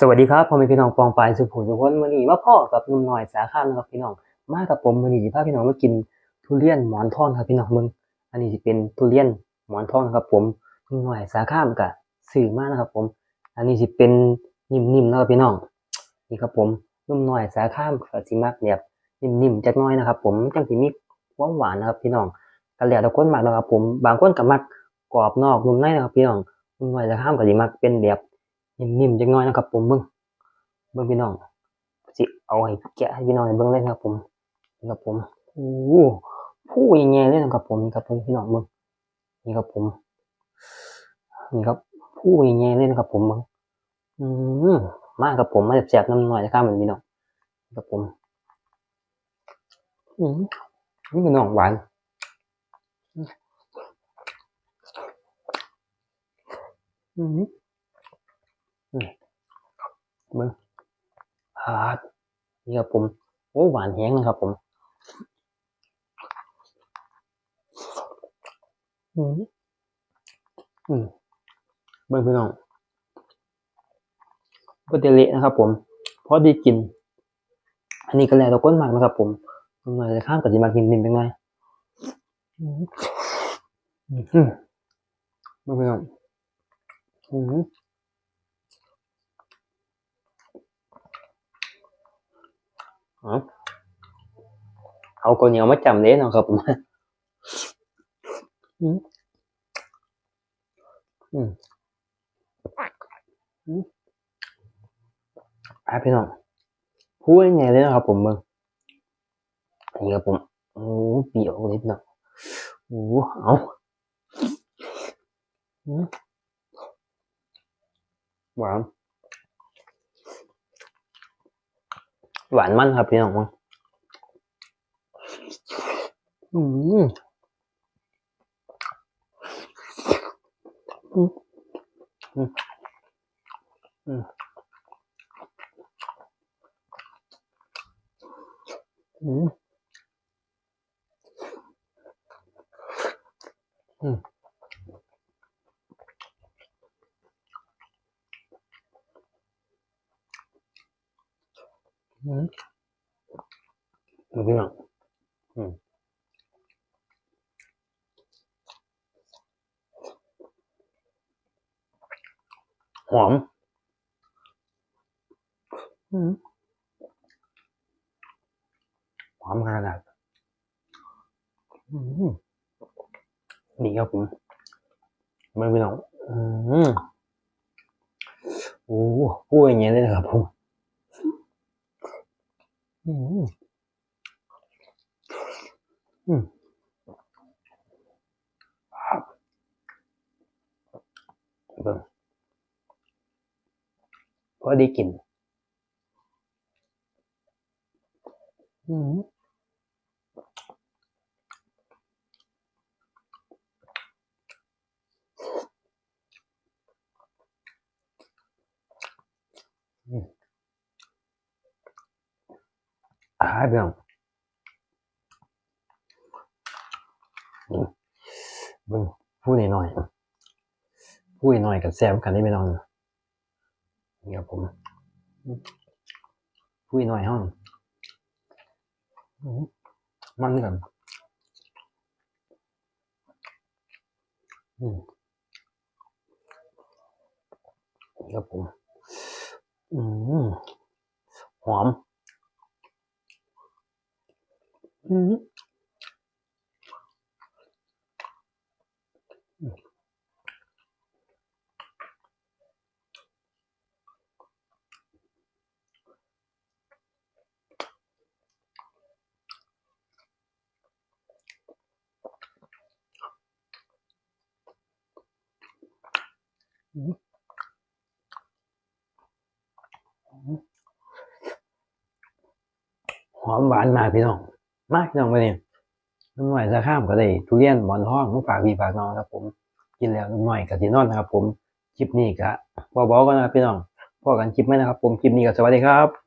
สวัสดีครับพ่อแม่พี่น้องปองปายสุภูทุกคนวันนี้มาพ่อกับนุ่มหน่อยสาขานะครับพี่น้องมากับผมวันนี้สิพาพี่น้องมากินทุเรียนหมอนทองครับพี่น้องมึง อันนี้สิเป็นทุเรียนหมอนทองนะครับ ผมนุ่มหน่อยสาขามกับสื่อมากนะครับ ผม อันนี้สิเป็นนิ่มๆนะครับพี่น้องนี่ครับผมนุ่มหน่อยสาขามกับสิมักแบบนิ่มๆจักหน้อยนะครับ ผมจังสิมีความหวานนะครับ พี่น้องกันแล้วแต่คนมักนะครับ ผมบางคนก็มักกรอบนอกนุ่มในนะครับ พี่น้องนุ่มหน่อยสาขามก็สิมักเป็นแบบ ยังนิ่มๆจังน้อยนะครับผมเบิ่งเบิ่งพี่น้องสิเอาให้แกะให้พี่น้องเบิ่งเลยนะครับผมนี่ครับผมโอ้ผู้ใหญ่ๆเลยนะครับผมนี่ครับผมพี่น้องเบิ่งนี่ครับผมนี่ครับผู้ใหญ่ๆเลยนะครับผมเบิ่งอืมมากครับผมมาแซ่บๆน้ำหน่อยนะครับเหมือนพี่น้องนี่ครับผมอืมนี่พี่น้องหวานอืม เบิ่งฮาดนี่ครับผมโอ้หวานแห้งนะครับผมอืมอืมเบิ่งพี่น้องก็จะเละนะครับ ผมเพราะดีกิน อันนี้ก็แล้วแต่ก้นหมักนะครับ ผมหน่อยจะข้ามกับจิมากินนิ่มเป็นไงอืมอืมเบิ่งพี่น้องอืม เอาคนเหนียวมาจำเด้เนะครับผมอืมอืมอืมอะพี่น้องพูดยังไงเลยนะครับผมมึงนี่ครับผมโอ้เปียวเลยพี่น้องโอ้เอาอืมหวาน หวานมันครับพี่น้องมั้งอืมอืมอืมอืมอืม อืมอืมดูพี่น้องอืมหอม อืมหอมขนาดอืมดีครับผมไม่พี่น้องอืมโอ้พูดอย่างเงี้ยเลยนะครับผม อืมอืมเบิ่งพอได้กิน อืมอืมอ่า พี่น้องอืมเบิ่งพูดหน่อยพูดหน่อยกับแซมกันได้ไหมน้องนี่ครับผมพูดหน่อยห้องมันกันอืมนี่ครับผม อืมหอม อืมหอมหวานมากพี่น้อง มากพี่น้องไปเนี่ยน้ำหน่อยจะข้ามก็ได้ทุเรียนหมอนทองมาฝากพี่ฝากน้องครับผม กินแล้วน้ำหน่อยกับที่นอนนะครับผม คลิปนี้ก็บอๆกันนะครับพี่น้องพอกันคลิปไหมนะครับผม คลิปนี้ก็สวัสดีครับ